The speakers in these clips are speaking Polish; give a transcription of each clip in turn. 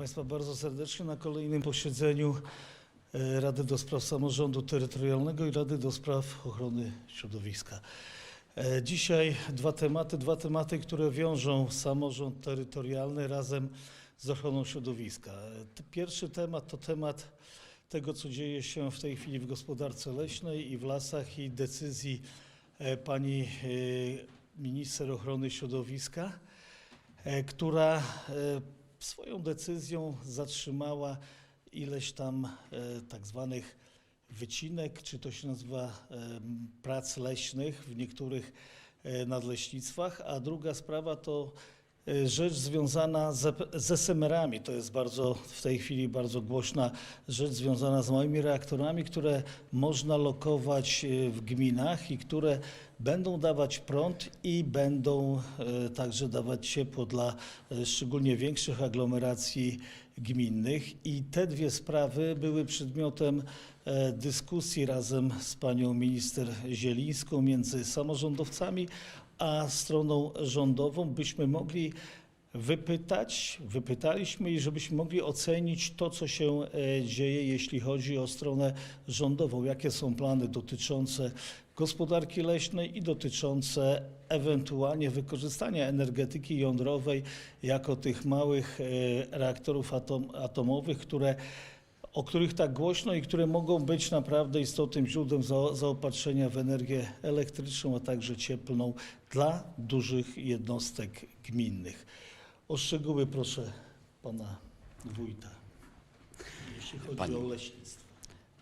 Państwa bardzo serdecznie na kolejnym posiedzeniu e, Rady do Spraw Samorządu Terytorialnego i Rady do Spraw Ochrony Środowiska. E, Dzisiaj dwa tematy, dwa tematy, które wiążą samorząd terytorialny razem z ochroną środowiska. E, Pierwszy temat to temat tego, co dzieje się w tej chwili w gospodarce leśnej i w lasach i decyzji pani minister ochrony środowiska która swoją decyzją zatrzymała ileś tam e, tak zwanych wycinek, czy to się nazywa em, prac leśnych w niektórych e, nadleśnictwach, a druga sprawa to e, rzecz związana ze, ze semerami. To jest bardzo w tej chwili bardzo głośna rzecz związana z małymi reaktorami, które można lokować e, w gminach i które będą dawać prąd i będą e, także dawać ciepło dla e, szczególnie większych aglomeracji gminnych. I te dwie sprawy były przedmiotem e, dyskusji razem z panią minister Zielińską między samorządowcami a stroną rządową, byśmy mogli wypytać, wypytaliśmy i żebyśmy mogli ocenić to, co się e, dzieje, jeśli chodzi o stronę rządową. Jakie są plany dotyczące gospodarki leśnej i dotyczące ewentualnie wykorzystania energetyki jądrowej jako tych małych e, reaktorów atom, atomowych, które o których tak głośno i które mogą być naprawdę istotnym źródłem za, zaopatrzenia w energię elektryczną, a także cieplną dla dużych jednostek gminnych. O szczegóły proszę pana wójta, jeśli chodzi Panie- o leśnictwo.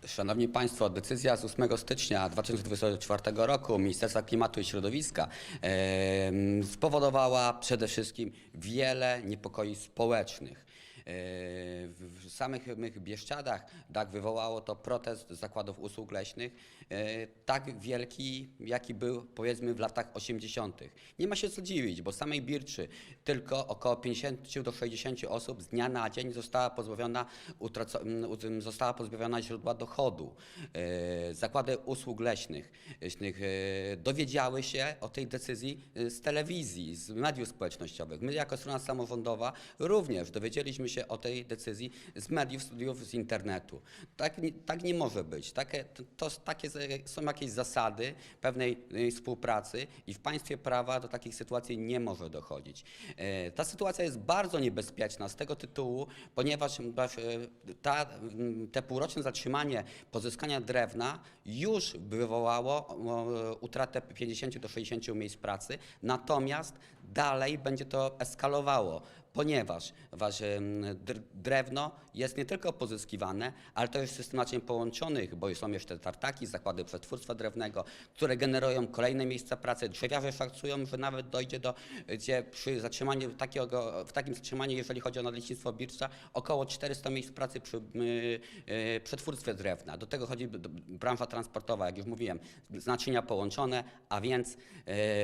Szanowni Państwo, decyzja z 8 stycznia 2024 roku Ministerstwa Klimatu i Środowiska em, spowodowała przede wszystkim wiele niepokoi społecznych. W samych mych Bieszczadach tak wywołało to protest zakładów usług leśnych, e, tak wielki, jaki był powiedzmy w latach 80. Nie ma się co dziwić, bo samej Birczy tylko około 50 do 60 osób z dnia na dzień została pozbawiona, została pozbawiona źródła dochodu. E, Zakłady usług leśnych, e, dowiedziały się o tej decyzji z telewizji, z mediów społecznościowych. My jako strona samorządowa również dowiedzieliśmy się o tej decyzji z mediów, studiów, z internetu. Tak, tak nie może być. Takie, to, takie są jakieś zasady pewnej e, współpracy i w państwie prawa do takich sytuacji nie może dochodzić. E, Ta sytuacja jest bardzo niebezpieczna z tego tytułu, ponieważ ta, te półroczne zatrzymanie pozyskania drewna już wywołało utratę 50 do 60 miejsc pracy, natomiast dalej będzie to eskalowało, ponieważ drewno jest nie tylko pozyskiwane, ale to jest systematycznie połączonych, bo są jeszcze tartaki, zakłady przetwórstwa drewnego, które generują kolejne miejsca pracy. Drzewiarze szacują, że nawet dojdzie do, gdzie przy zatrzymaniu takiego, w takim zatrzymaniu, jeżeli chodzi o nadleśnictwo Bircza, około 400 miejsc pracy przy y, y, przetwórstwie drewna. Do tego chodzi branża transportowa, jak już mówiłem, naczynia połączone, a więc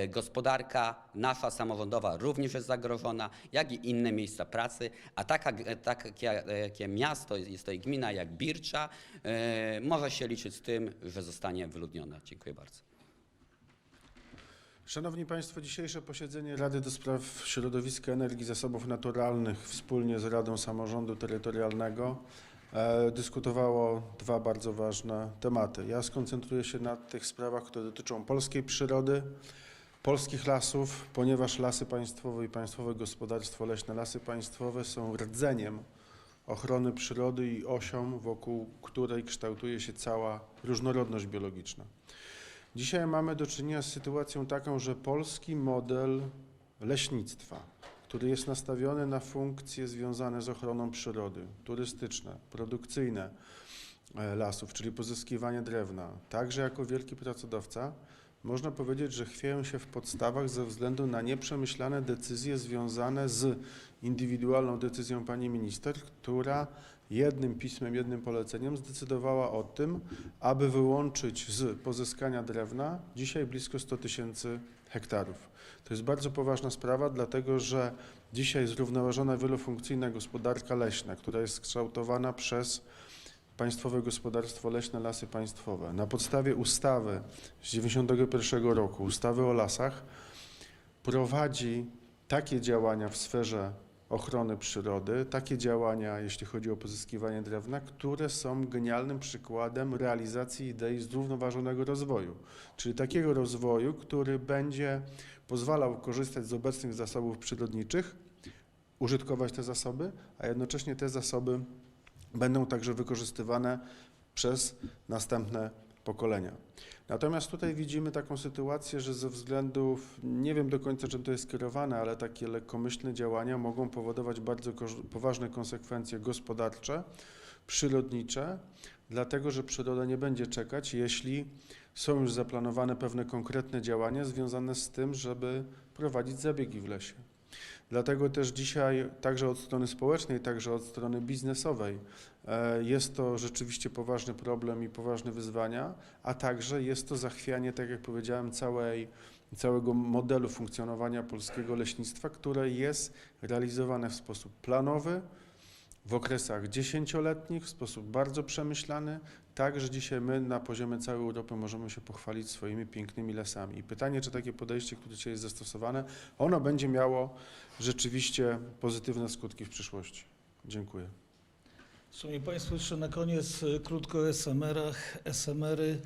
y, gospodarka nasza samorządowa również jest zagrożona, jak i inne miejsca pracy, a taka, takie, takie miasto, jest to i gmina jak Bircza, y, może się liczyć z tym, że zostanie wyludniona. Dziękuję bardzo. Szanowni Państwo, dzisiejsze posiedzenie Rady do Spraw Środowiska, Energii Zasobów Naturalnych wspólnie z Radą Samorządu Terytorialnego e, dyskutowało dwa bardzo ważne tematy. Ja skoncentruję się na tych sprawach, które dotyczą polskiej przyrody, polskich lasów, ponieważ lasy państwowe i Państwowe Gospodarstwo Leśne Lasy Państwowe są rdzeniem ochrony przyrody i osią, wokół której kształtuje się cała różnorodność biologiczna. Dzisiaj mamy do czynienia z sytuacją taką, że polski model leśnictwa, który jest nastawiony na funkcje związane z ochroną przyrody, turystyczne, produkcyjne e, lasów, czyli pozyskiwanie drewna, także jako wielki pracodawca, można powiedzieć, że chwieją się w podstawach ze względu na nieprzemyślane decyzje związane z indywidualną decyzją pani minister, która jednym pismem, jednym poleceniem zdecydowała o tym, aby wyłączyć z pozyskania drewna dzisiaj blisko 100 tysięcy hektarów. To jest bardzo poważna sprawa, dlatego że dzisiaj zrównoważona wielofunkcyjna gospodarka leśna, która jest kształtowana przez Państwowe Gospodarstwo Leśne Lasy Państwowe. Na podstawie ustawy z 1991 roku, ustawy o lasach, prowadzi takie działania w sferze ochrony przyrody, takie działania, jeśli chodzi o pozyskiwanie drewna, które są genialnym przykładem realizacji idei zrównoważonego rozwoju, czyli takiego rozwoju, który będzie pozwalał korzystać z obecnych zasobów przyrodniczych, użytkować te zasoby, a jednocześnie te zasoby będą także wykorzystywane przez następne pokolenia. Natomiast tutaj widzimy taką sytuację, że ze względów, nie wiem do końca czym to jest skierowane, ale takie lekkomyślne działania mogą powodować bardzo poważne konsekwencje gospodarcze, przyrodnicze, dlatego że przyroda nie będzie czekać, jeśli są już zaplanowane pewne konkretne działania związane z tym, żeby prowadzić zabiegi w lesie. Dlatego też dzisiaj, także od strony społecznej, także od strony biznesowej, e, jest to rzeczywiście poważny problem i poważne wyzwania, a także jest to zachwianie, tak jak powiedziałem, całej, całego modelu funkcjonowania polskiego leśnictwa, które jest realizowane w sposób planowy, w okresach dziesięcioletnich, w sposób bardzo przemyślany, tak, że dzisiaj my na poziomie całej Europy możemy się pochwalić swoimi pięknymi lasami. I pytanie, czy takie podejście, które dzisiaj jest zastosowane, ono będzie miało rzeczywiście pozytywne skutki w przyszłości. Dziękuję. Szanowni Państwo, jeszcze na koniec e, krótko o SMR-ach. SMR-y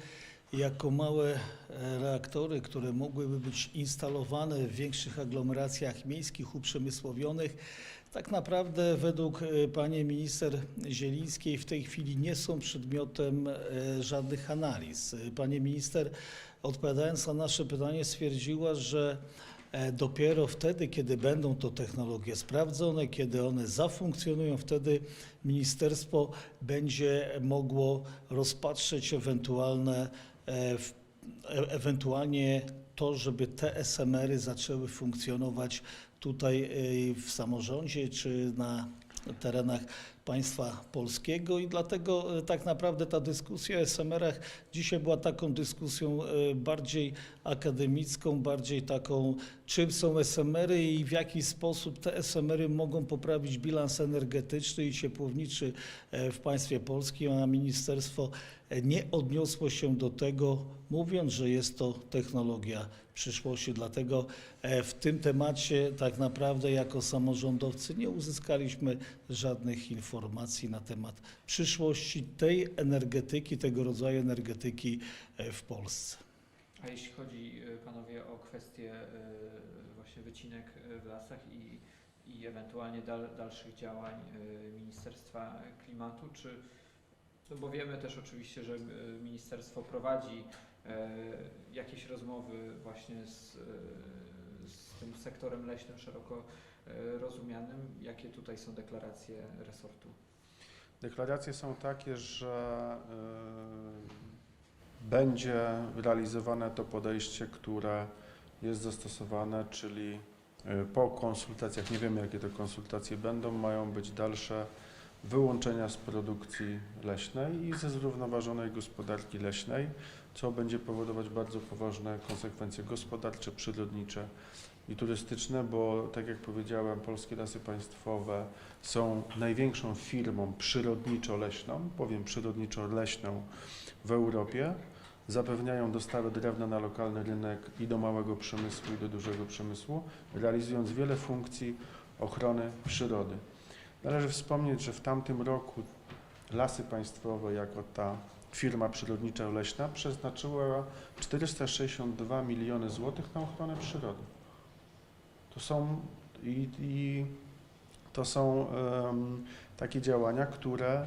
jako małe e, reaktory, które mogłyby być instalowane w większych aglomeracjach miejskich, uprzemysłowionych, tak naprawdę według e, pani minister Zielińskiej w tej chwili nie są przedmiotem e, żadnych analiz. E, Pani minister odpowiadając na nasze pytanie stwierdziła, że E, Dopiero wtedy, kiedy będą to technologie sprawdzone, kiedy one zafunkcjonują, wtedy ministerstwo będzie mogło rozpatrzeć ewentualne, e, e- ewentualnie to, żeby te SMR-y zaczęły funkcjonować tutaj e, w samorządzie czy na terenach państwa polskiego i dlatego e, tak naprawdę ta dyskusja o SMR-ach dzisiaj była taką dyskusją e, bardziej akademicką, bardziej taką, czym są SMR-y i w jaki sposób te SMR-y mogą poprawić bilans energetyczny i ciepłowniczy e, w państwie polskim, a ministerstwo nie odniosło się do tego, mówiąc, że jest to technologia przyszłości. Dlatego w tym temacie tak naprawdę jako samorządowcy nie uzyskaliśmy żadnych informacji na temat przyszłości tej energetyki, tego rodzaju energetyki e, w Polsce. A jeśli chodzi y, panowie o kwestię y, właśnie wycinek w lasach i, i ewentualnie dal, dalszych działań Ministerstwa Klimatu, czy no bo wiemy też oczywiście, że ministerstwo prowadzi jakieś rozmowy właśnie z, z tym sektorem leśnym szeroko rozumianym. Jakie tutaj są deklaracje resortu? Deklaracje są takie, że y, będzie realizowane to podejście, które jest zastosowane, czyli y, po konsultacjach, nie wiemy jakie to konsultacje będą, mają być dalsze wyłączenia z produkcji leśnej i ze zrównoważonej gospodarki leśnej, co będzie powodować bardzo poważne konsekwencje gospodarcze, przyrodnicze i turystyczne, bo tak jak powiedziałem, Polskie Lasy Państwowe są największą firmą przyrodniczo-leśną, powiem przyrodniczo-leśną w Europie. Zapewniają dostawy drewna na lokalny rynek i do małego przemysłu, i do dużego przemysłu, realizując wiele funkcji ochrony przyrody. Należy wspomnieć, że w tamtym roku Lasy Państwowe, jako ta firma przyrodnicza-leśna, przeznaczyła 462 miliony złotych na ochronę przyrody. To są i, i to są em, takie działania, które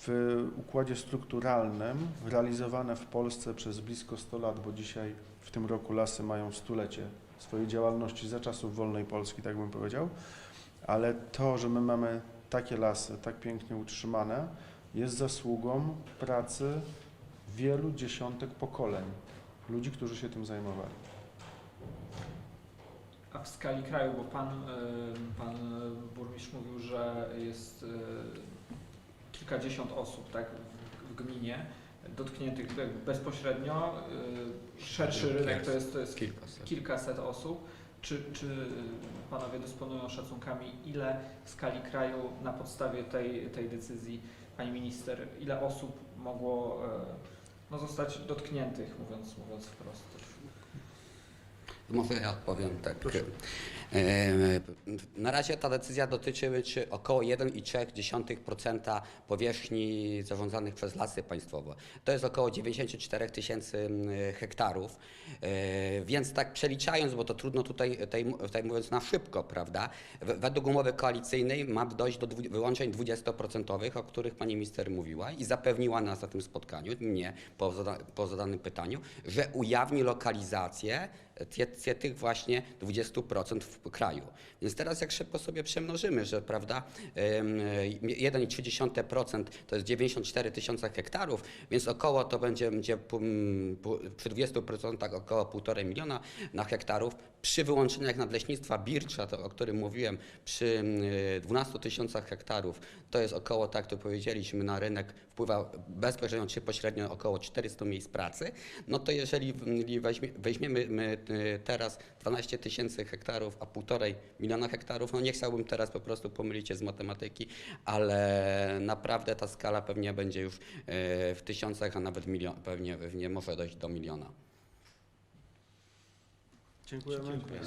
w układzie strukturalnym realizowane w Polsce przez blisko 100 lat, bo dzisiaj w tym roku lasy mają stulecie swojej działalności za czasów wolnej Polski, tak bym powiedział, ale to, że my mamy takie lasy tak pięknie utrzymane, jest zasługą pracy wielu dziesiątek pokoleń ludzi, którzy się tym zajmowali. W skali kraju, bo pan, pan burmistrz mówił, że jest y, kilkadziesiąt osób tak, w, gminie dotkniętych jakby bezpośrednio. y, Szerszy rynek to jest, to jest Kilkaset. kilkaset osób. Czy, czy panowie dysponują szacunkami, ile w skali kraju na podstawie tej, tej decyzji pani minister, ile osób mogło no, zostać dotkniętych, mówiąc, mówiąc wprost? Może ja odpowiem tak. E, Na razie ta decyzja dotyczy czy około 1,3% powierzchni zarządzanych przez lasy państwowe. To jest około 94 tysięcy hektarów. E, Więc tak przeliczając, bo to trudno tutaj, tutaj, mówiąc na szybko, prawda? Według umowy koalicyjnej ma dojść do wyłączeń 20%, o których pani minister mówiła i zapewniła nas na tym spotkaniu, mnie po, zada, po zadanym pytaniu, że ujawni lokalizację tych właśnie 20% w kraju. Więc teraz jak szybko sobie przemnożymy, że prawda, em, 1,3% to jest 94 tysiące hektarów, więc około to będzie, będzie przy 20% około 1,5 miliona na hektarów. Przy wyłączeniach nadleśnictwa Bircza, to, o którym mówiłem, przy mm, 12 tysiącach hektarów, to jest około, tak to powiedzieliśmy, na rynek wpływa bezpośrednio czy pośrednio około 400 miejsc pracy, no to jeżeli weźmiemy my, y, teraz 12 tysięcy hektarów, a 1,5 miliona hektarów, no nie chciałbym teraz po prostu pomylić się z matematyki, ale naprawdę ta skala pewnie będzie już y, w tysiącach, a nawet milion, pewnie, pewnie może dojść do miliona. Dziękujemy. Dziękuję.